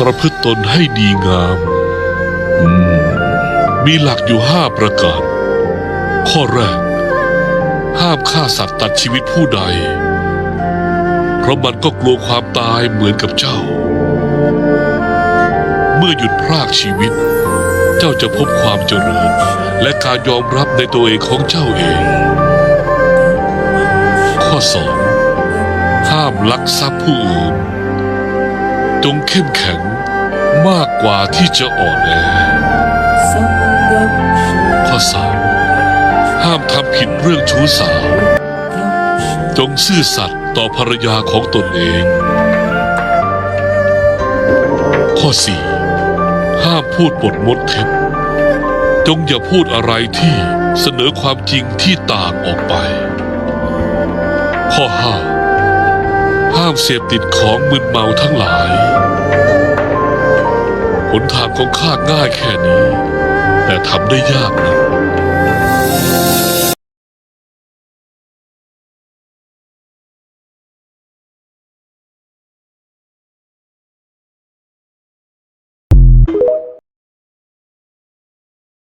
ประพฤติตนให้ดีงามมมีหลักอยู่ห้าประการ ข้อแรก ห้ามฆ่าสัตว์ตัดชีวิตผู้ใด เพราะมันก็กลัวความตายเหมือนกับเจ้า เมื่อหยุดพรากชีวิต เจ้าจะพบความเจริญ และการยอมรับในตัวเองของเจ้าเอง ข้อสองห้ามลักทรัพย์ผู้อื่น จงเข้มแข็งมากกว่าที่จะอ่อนแอข้อสามห้ามทำผิดเรื่องชู้สาว จงซื่อสัตย์ต่อภรรยาของตนเอง ข้อสี่ห้ามพูดบทมดเท็จจงอย่าพูดอะไรที่เสนอความจริงที่ต่างออกไป ข้อห้า เสพติดของมึนเมาทั้งหลายหนทางของข้าง่ายแค่นี้ แต่ทำได้ยากนะ